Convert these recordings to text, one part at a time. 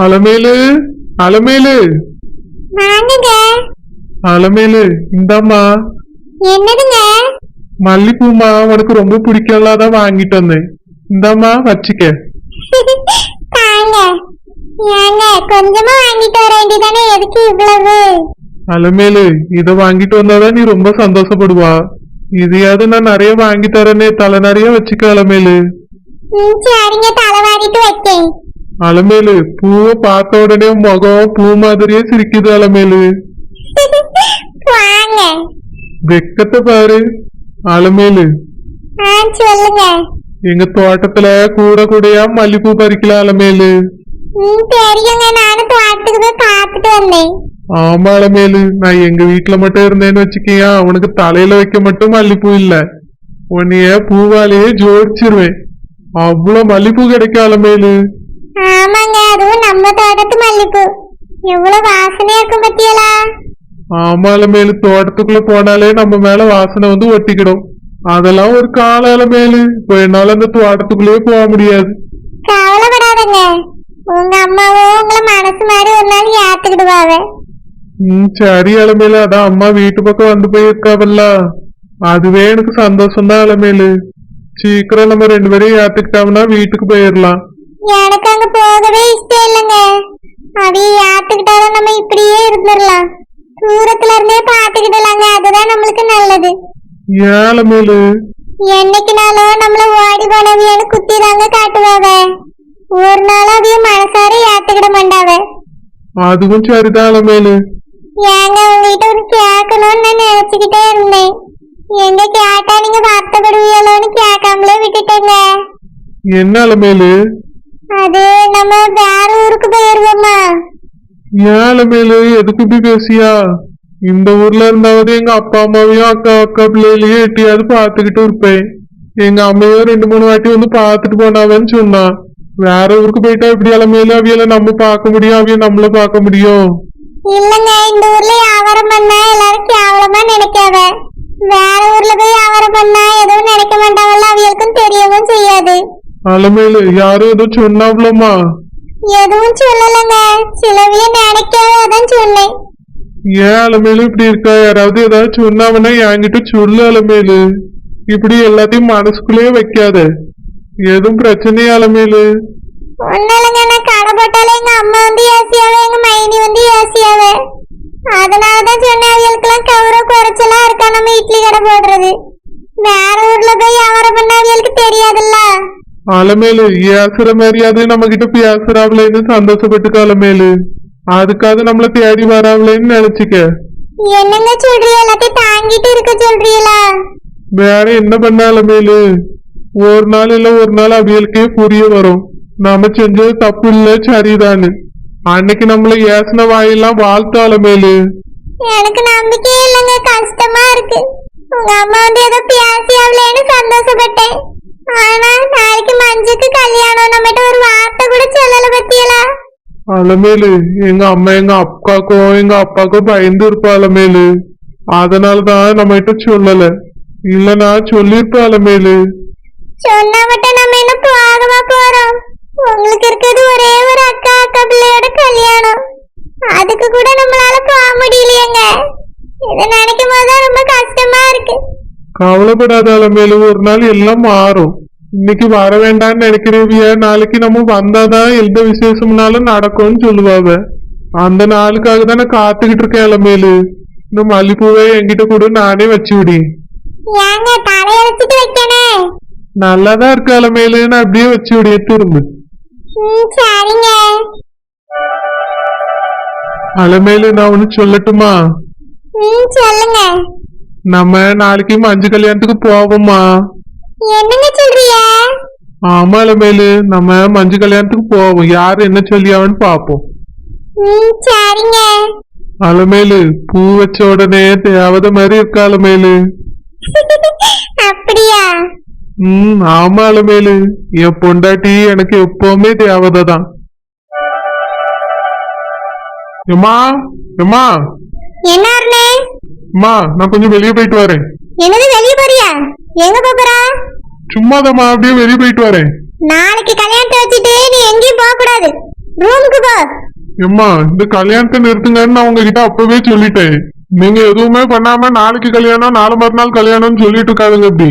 அலமேலு அலமேலு. வாங்குங்க அலமேலு இந்தாம்மா. என்னதுங்க? மல்லிப்பூமா உனக்கு ரொம்ப பிடிக்கலாதான் வாங்கிட்டு வந்தேன். இந்தாம்மா வச்சுக்க. தாங்க ஏங்க கொஞ்சமா வாங்கிட்டு வர வேண்டியதானே எதுக்கு இவ்வளவு? அலமேலு இத வாங்கிட்டு வந்தாதான் நீ ரொம்ப சந்தோஷப்படுவா. இதையாவது நான் நிறைய வாங்கி தரேனே தலை நிறைய வச்சுக்க அலமேலு. ம் சரிங்க தலைவாரிட்டு வைக்கேன். அலமேலு பூவை பார்த்த உடனே முகம் பூ மாதிரியே சிரிக்குது அலமேலு. வெக்கத்தை பாரு அலமேலு. சொல்லுங்க. எங்க தோட்டத்துல கூட கூடயா மல்லிப்பூ பறிக்கல அலமேலு. ஆமா அலமேலு நான் எங்க வீட்டுல மட்டும் இருந்தேன்னு வச்சுக்கியா உனக்கு தலையில வைக்க மட்டும் மல்லிப்பூ இல்ல. உன்னைய பூவாலேயே ஜோடிச்சிருவேன். அவ்வளவு மல்லிப்பூ கிடைக்கும் அலமேலு. ஆமாங்க அதுவும் நம்ம தோட்டத்து மல்லிப்பூ. எவ்வளவு வாசனையா இருக்கும் பத்தியலா? ஆமா அலமேலு தோட்டத்துக்குள்ள போனாலே நம்ம மேல வாசனை வந்து ஒட்டிக்கிடும். அதெல்லாம் ஒரு கால அலமேலு இப்போ என்னால அந்த தோட்டத்துக்குள்ளேயே போக முடியாது. கவலைப்படாதங்க. உங்க அம்மாவும் உங்களை மனசு மாதிரி ஒரு நாள் ஏத்துக்கிடுவாங்க ம் சரி அலமேலு. அதான் அம்மா வீட்டு பக்கம் வந்து போயிருக்காவல்ல. அதுவே எனக்கு சந்தோஷம் தான் அலமேலு. சீக்கிரம் நம்ம ரெண்டு பேரையும் ஏத்துக்கிட்டோம்னா வீட்டுக்கு போயிடலாம் எனக்கு அங்க போகவே இஷ்டம் இல்லைங்க. அதைய ஏத்துக்கிட்டாலும் நம்ம இப்படியே இருந்துடலாம். தூரத்துல இருந்தே பாத்துக்கிடலாங்க அதுதான் நம்மளுக்கு நல்லது. ஏன் அலமேலு என்னைக்குனாலும் நம்மள ஓடி போனவியன்னு குத்தி தாங்க காட்டுவாவ. ஒரு நாளும் அதைய மனசார ஏத்துக்கிட மாட்டாவ. அதுவும் சரிதான் அலமேலு ஏங்க உங்ககிட்ட ஒரு கேட்கணும்னு நான் நினைச்சுக்கிட்டே இருந்தேன். எங்க கேட்டா நீங்க வருத்தப்படுவீங்களோன்னு கேட்காமலே விட்டுட்டேங்க. என்ன அலமேலு அது நம்ம வேற ஊருக்கு போயிருவோமா? ஏன் அலமேலு எதுக்கு இப்படி பேசியா? இந்த ஊர்ல இருந்தாவது எங்க அப்பா அம்மாவையும் அக்கா அக்கா பிள்ளைகளையும் எட்டியாவது பாத்துக்கிட்டு இருப்பேன். எங்க அம்மையும் ரெண்டு மூணு வாட்டி வந்து பாத்துட்டு போனாவன்னு சொன்னா. வேற ஊருக்கு போயிட்டா இப்படி அலமேலு அவியல நம்ம பார்க்க முடியும்? அவிய நம்மள பார்க்க முடியும்? இல்லங்க இந்த ஊர்ல வியாபாரம் பண்ணா எல்லாரும் கேவலமா நினைக்காத. வேற ஊர்ல போய் வியாபாரம் பண்ணா எதுவும் நினைக்க மாட்டாங்கல்ல அவியலுக்கும் தெரியவும் செய்யாது. அலமேலு யாரும் ஏதோ சொன்னாவ்லம்மா எதுவும் சொல்லலங்க. சிலவிய நினைக்காதான் சொன்னேன். ஏன் அலமேலு இப்படி இருக்கா? யாராவது ஏதாவது சொன்னாவன்னா என்கிட்ட சொல்லு அலமேலு இப்படி எல்லாத்தையும் மனசுக்குள்ளேயே வைக்காத. எதுவும் பிரச்சனையா அலமேலு ஒன்னும் இல்லைங்க நான் கடை போட்டாலே எங்க அம்மா வந்து ஏசியாவே எங்க மைனி வந்து ஏசியாவே. அதனாலதான் சொன்னேன் அவியலுக்கெல்லாம் கௌரவ குறைச்சலா இருக்கா நம்ம இட்லி கடை போடுறது. வேற ஊர்ல போய் வியாபாரம் பண்ண அவியலுக்கு தெரியாதுல்ல. அலமேலு ஏசுற மாதிரியாவது நம்ம கிட்ட பேசுறாங்களேன்னு சந்தோஷப்பட்டுக்க அலமேலு அதுக்காவது நம்மள தேடி வராங்களேன்னு நினைச்சுக்க என்னங்க சொல்றீ எல்லாத்தையும் தாங்கிட்டு இருக்க சொல்றீங்களா வேற என்ன பண்ண அலமேலு ஒரு நாள் இல்ல ஒரு நாள் அவியலுக்கே புரிய வரும் நாம செஞ்சது தப்பு இல்ல சரிதான்னு அன்னைக்கு நம்மள ஏசின வாயெல்லாம் வாழ்த்து அலமேலு எனக்கு நம்பிக்கையே இல்லைங்க கஷ்டமா இருக்கு உங்க அம்மா வந்து ஏதோ அலமேலு எங்க அம்மா எங்க அக்காக்கும் எங்க அப்பாக்கும் பயந்து இருப்பா அலமேலு அதனாலதான் நம்ம கிட்ட சொல்லல இல்லனா சொல்லிருப்பா அலமேலு சொன்னா மட்டும் நம்ம என்ன போகவா போறோம் உங்களுக்கு இருக்கிறது ஒரே ஒரு அக்கா அக்கா பிள்ளையோட கல்யாணம் அதுக்கு கூட நம்மளால போக முடியலையேங்க இதை நினைக்கும் போதுதான் ரொம்ப கஷ்டமா இருக்கு கவலைப்படாத அலமேலு ஒரு நாள் எல்லாம் மாறும் இன்னைக்கு வர வேண்டாம்னு நினைக்கிறவிய நாளைக்கு நம்ம வந்தாதான் எந்த விசேஷம்னாலும் நடக்கும்னு சொல்லுவாவ. அந்த நாளுக்காக தான் காத்துக்கிட்டு இருக்கேன் அலமேலு இந்த மல்லிப்பூவை என்கிட்ட கூட நானே வச்சு விடி நல்லாதான் இருக்கு அலமேலு நான் அப்படியே வச்சு விடிய திரும்ப அலமேலு நான் ஒண்ணு சொல்லட்டுமா? நம்ம நாளைக்கு மஞ்சு கல்யாணத்துக்கு போவோமா? என்னங்க சொல்றீங்க? ஆமா அலமேலு நம்ம மஞ்சு கல்யாணத்துக்கு போவோம். யார் என்ன சொல்லியாவன்னு பாப்போம் சரிங்க. அலமேலு பூ வச்ச உடனே தேவத மாதிரி இருக்கா அலமேலு அப்படியா? ம் ஆமா அலமேலு என் பொண்டாட்டி எனக்கு எப்பவுமே தேவதை தான். எம்மா எம்மா. என்ன நான் கொஞ்சம் வெளியே போயிட்டு வரேன். என்னது வெளிய போறியா? எங்க போறா சும்மாதாம்மா அப்படியே வெளியே போயிட்டு வரேன். நாளைக்கு கல்யாணத்தை வச்சுட்டு நீ எங்கேயும் போக கூடாது. ரூமுக்கு போ. எம்மா இந்த கல்யாணத்தை நிறுத்துங்கன்னு நான் உங்ககிட்ட அப்பவே சொல்லிட்டேன். நீங்க எதுவுமே பண்ணாம நாளைக்கு கல்யாணம் நாலு மறுநாள் கல்யாணம்னு சொல்லிட்டு இருக்காதுங்க இப்படி.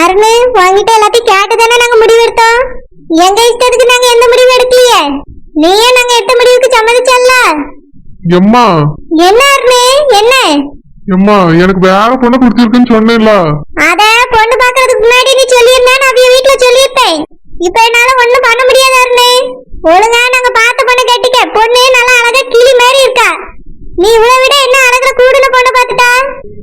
அருண் உங்ககிட்ட எல்லாத்தையும் கேட்டு தானே நாங்க முடிவு எடுத்தோம்? எங்க இஷ்டத்துக்கு நாங்க எந்த முடிவு எடுக்கலையே? நீயே நாங்க எடுத்த முடிவுக்கு சம்மதிச்சல்ல. எம்மா. என்ன அருண் என்ன? எம்மா எனக்கு வேற பொண்ணு பிடிச்சிருக்குன்னு சொன்னேன்ல. அத பொண்ணு பாக்குறதுக்கு முன்னாடி நீ சொல்லியிருந்தா நான் அவிய வீட்டுல சொல்லியிருப்பேன். இப்ப என்னால ஒண்ணும் பண்ண முடியாது அருண். ஒழுங்கா நாங்க பார்த்த பொண்ணு கட்டிக்க பொண்ணு நல்லா அழகா கிளி மாதிரி இருக்கா. நீ இவ்வளவு விட என்ன அழகுல கூடுன பொண்ணு பார்த்துட்டா?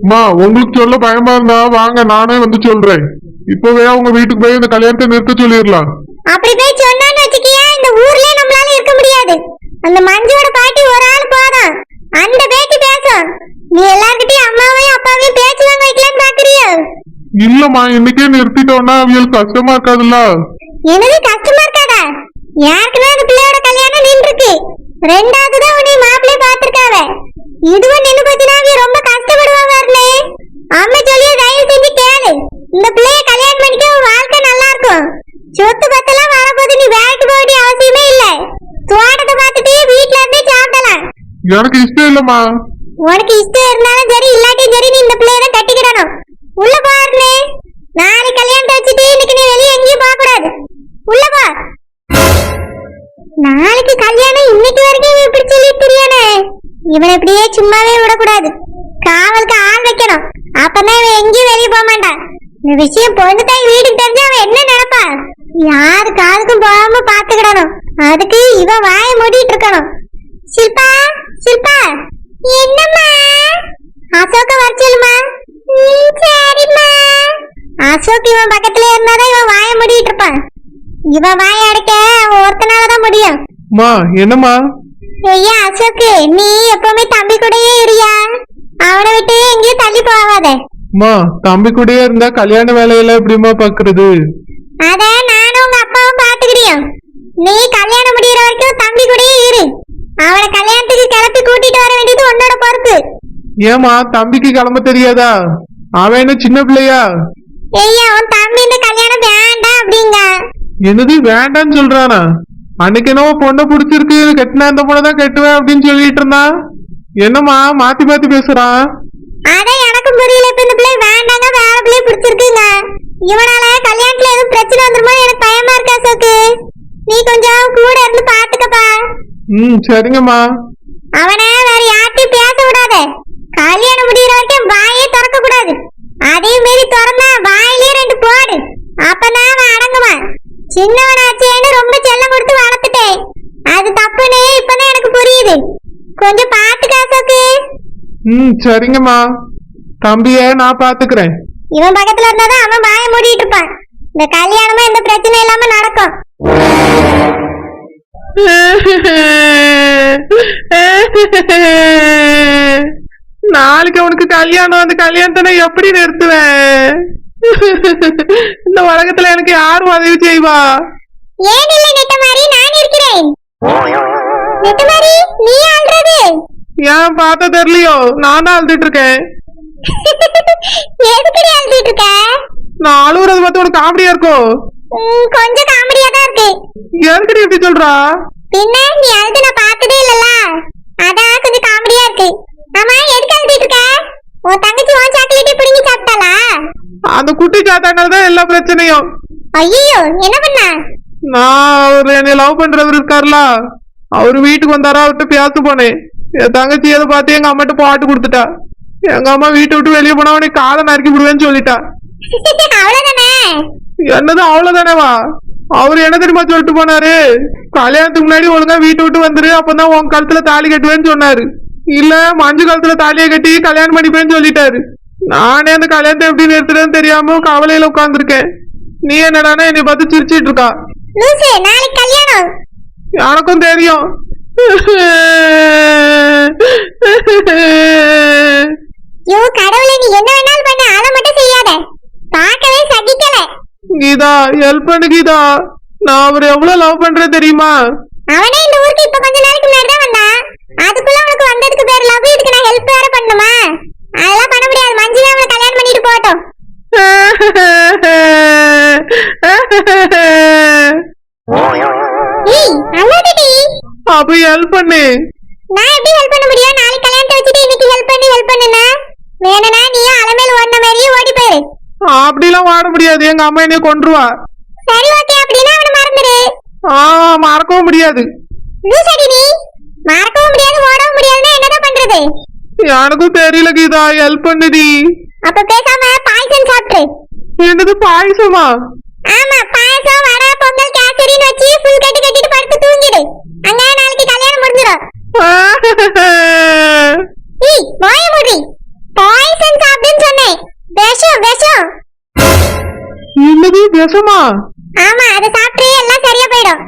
அம்மா உங்களுக்கு சொல்ல பயமா இருந்தா வாங்க நானே வந்து சொல்றேன். இப்பவே உங்க வீட்டுக்கு போய் இந்த கல்யாணத்தை நிறுத்த சொல்லிடலாம். அப்படி போய் சொன்னான்னு வச்சுக்கியா இந்த ஊர்லயே நம்மளால இருக்க முடியாது. அந்த மஞ்சுவோட பாட்டி ஒரு ஆள் போதும் அந்த பேச்சு பேசும் நீ எல்லார்கிட்டயும் அம்மாவையும் அப்பாவையும் பேச்சு வாங்க வைக்கலான்னு பாக்குறியோ இல்லம்மா இன்னைக்கே நிறுத்திட்டோம்னா அவங்களுக்கு கஷ்டமா இருக்காதுல்ல? எனக்கு கஷ்டமா இருக்காதா? யாருக்குன்னா அந்த பிள்ளையோட கல்யாணம் நின்றுருக்கு. ரெண்டாவது தான் உன்னை மாப்பிள்ளை பார்த்திருக்காவ. இதுவும் நின்னு போச்சுன்னா ரொம்ப கஷ்டப்படுவாங்க அருணே அம்மா சொல்லிய தயவு செஞ்சு கேளு. இந்த பிள்ளைய கல்யாணம் பண்ணிக்க உன் வாழ்க்கை நல்லா இருக்கும். சொத்து பத்தெல்லாம் வரப்போது நீ வேலைக்கு போக வேண்டிய அவசியமே இல்ல. தோட்டத்தை பார்த்துட்டு வீட்ல இருந்தே சாப்பிடலாம். எனக்கு இஷ்டம் இல்லம்மா. உனக்கு இஷ்டம் இருந்தாலும் சரி இல்லாட்டியும் சரி நீ இந்த பிள்ளைய தான் இவனை இப்படியே சும்மாவே விடக்கூடாது. காவலுக்கு ஆள் வைக்கணும். அப்பதான் இவன் எங்கேயும் வெளியே போக மாட்டான். இந்த விஷயம் பொண்ணு தாய் வீட்டுக்கு தெரிஞ்சு அவன் என்ன நினைப்பா? யாரு காலுக்கும் போகாம பாத்துக்கிடணும் அதுக்கு இவன் வாய மூடிட்டு இருக்கணும். சில்பா சில்பா என்னம்மா? அசோக வர சொல்லுமா சரிம்மா. அசோக் இவன் பக்கத்துல இருந்தாதான் இவன் வாய மூடிட்டு இருப்பான். இவன் வாய அடைக்க அவன் ஒருத்தனாலதான் முடியும். அம்மா என்னம்மா? ஐயா அசோக் நீ எப்பவுமே தம்பி கூடயே இருயா அவனை விட்டு எங்கேயும் தள்ளி போகாத. அம்மா தம்பி கூடயே இருந்தா கல்யாண வேலையெல்லாம் எப்படிம்மா பாக்குறது? அத நானும் உங்க அப்பாவும் பாத்துக்கிறியோம் நீ கல்யாணம் முடியற வரைக்கும் தம்பி கூடயே இரு. அவனை கல்யாணத்துக்கு கிளப்பி கூட்டிட்டு வர வேண்டியது உன்னோட பொறுப்பு. ஏமா தம்பிக்கு கிளம்ப தெரியாதா? அவன் என்ன சின்ன பிள்ளையா? ஐயா உன் தம்பி இந்த கல்யாணம் வேண்டாம் அப்படிங்க. என்னது வேண்டான்னு சொல்றானா? அன்னைக்கு என்னவோ பொண்ணை பிடிச்சிருக்கு கட்டினா இந்த பொண்ணை தான் கட்டுவேன் அப்படின்னு சொல்லிட்டு இருந்தான் என்னம்மா மாத்தி மாத்தி பேசுறான் அதான் எனக்கும் புரியல இப்ப இந்த பிள்ளை வேண்டாங்க வேற பிள்ளை பிடிச்சிருக்குங்க. இவனால கல்யாணத்துல எதுவும் பிரச்சனை வந்துருமோ எனக்கு பயமா இருக்கா சோக்கு நீ கொஞ்சம் கூட இருந்து பாத்துக்கப்பா. ம் சரிங்கம்மா. அவனை வேற யார்ட்டையும் பேச விடாத. கல்யாணம் வரைக்கும் வாயே திறக்க கூடாது. அதையும் மீறி திறந்தா வாயிலே ரெண்டு போடு. அப்பதான் அவன் அடங்குவான். சின்னவனாச்சேன்னு ரொம்ப புரியுது கொஞ்சம் பாத்துக்கா சோக்கு ம் சரிங்கம்மா. தம்பிய நான் பாத்துக்கிறேன் இவன் பக்கத்துல இருந்தாதான் அவன் வாய மூடிட்டு இருப்பான். இந்த கல்யாணமும் எந்த பிரச்சனையும் இல்லாம நடக்கும். நாளைக்கு அவனுக்கு கல்யாணம் அந்த கல்யாணத்தை நான் எப்படி நிறுத்துவேன்? இந்த உலகத்துல எனக்கு யார் உதவி செய்வா? ஏன் இல்லை நெட்ட மாதிரி? நான் இருக்கிறேன். நீ ஆள்றது? ஏன் பார்த்தா தெரியலையோ? நான் அழுதுட்டு இருக்கேன் எதுக்குடி அழுதுட்டு இருக்க நான் அழுகுறது பார்த்து உனக்கு காமெடியா இருக்கும் ம், கொஞ்சம் காமெடியா தான் இருக்கு. எதுக்கடி எப்படி சொல்றா? பின்ன நீ அழுது நான் பார்த்ததே இல்லல்ல? அதான் கொஞ்சம் காமெடியா இருக்கு. ஆமா எதுக்கு அழுதுட்டு இருக்க உன் தங்கச்சி உன் சாக்லேட்டை பிடுங்கி சாப்பிட்டாளா? அந்த குட்டி தான் எல்லா பிரச்சனையும். ஐயோ என்ன பண்ண? நான் அவர் என்னை லவ் பண்றவர் இருக்காருல. அவரு வீட்டுக்கு வந்தாரா அவர்கிட்ட பேச போனேன். என் தங்கச்சி எதை பார்த்து எங்க அம்மாட்ட பாட்டு கொடுத்துட்டா. எங்க அம்மா வீட்டை விட்டு வெளியே போனா அவனை காலை நறுக்கி விடுவேன்னு சொல்லிட்டா. என்னது அவ்வளவுதானேவா? அவர் என்ன தெரியுமா சொல்லிட்டு போனாரு? கல்யாணத்துக்கு முன்னாடி ஒழுங்கா வீட்டை விட்டு வந்துரு அப்பதான் உன் கழுத்துல தாலி கட்டுவேன்னு சொன்னாரு. இல்ல மஞ்சு கழுத்துல தாலியை கட்டி கல்யாணம் பண்ணிப்பேன்னு சொல்லிட்டாரு. நானே அந்த கல்யாணத்தை எப்படி நிறுத்துறேன்னு தெரியாம கவலையில உட்கார்ந்திருக்கேன். நீ என்னடானா என்னை பார்த்து சிரிச்சிட்டு இருக்கா. நாளைக்கு கல்யாணம். எனக்கும் தெரியும். யோ கடவுளே நீ என்ன வேணாலும் பண்ண. அதை மட்டும் செய்யாத. பார்க்கவே சகிக்கல. கீதா ஹெல்ப் பண்ணு கீதா. நான் அவர் எவ்வளவு லவ் பண்றேன் தெரியுமா? அவனே இந்த ஊருக்கு இப்ப ஹெல்ப் பண்ணு. நான் எப்படி ஹெல்ப் பண்ண முடியும்? நாளைக்கு கல்யாணத்தை வச்சுட்டு இன்னைக்கு ஹெல்ப் பண்ணி ஹெல்ப் பண்ணுனா வேணும்னா நீயும் அலமேல் ஓடின மாதிரியே ஓடி போயிரு. அப்படிலாம் வாட முடியாது. எங்க அம்மா என்னைய கொன்றுவா. சரி ஓகே. அப்படின்னா அவனை மறந்துடு ஆ மறக்கவும் முடியாது. லூசடி நீ. மறக்கவும் முடியாது ஓடவும் முடியாதுன்னா என்னதான் பண்றது? எனக்கும் தெரியல கீதா. ஹெல்ப் பண்ணுடி அப்ப பேசாம பாய்சன் சாப்பிட்டு என்னது பாயசமா? ஆமா பாயசம் வடை பொங்கல் கேசரின்னு வச்சு ஃபுல் கட்டி கட்டிட்டு படுத்து தூங்கிடு அங்க நாளைக்கு கல்யாணம் முடிஞ்சிடும் ஈ வாய மூடி. பாய்சன் சாப்பிடுன்னு சொன்னேன். விஷம் விஷம். என்னது விஷமா? ஆமா அதை சாப்பிட்டு எல்லாம் சரியா போயிடும்.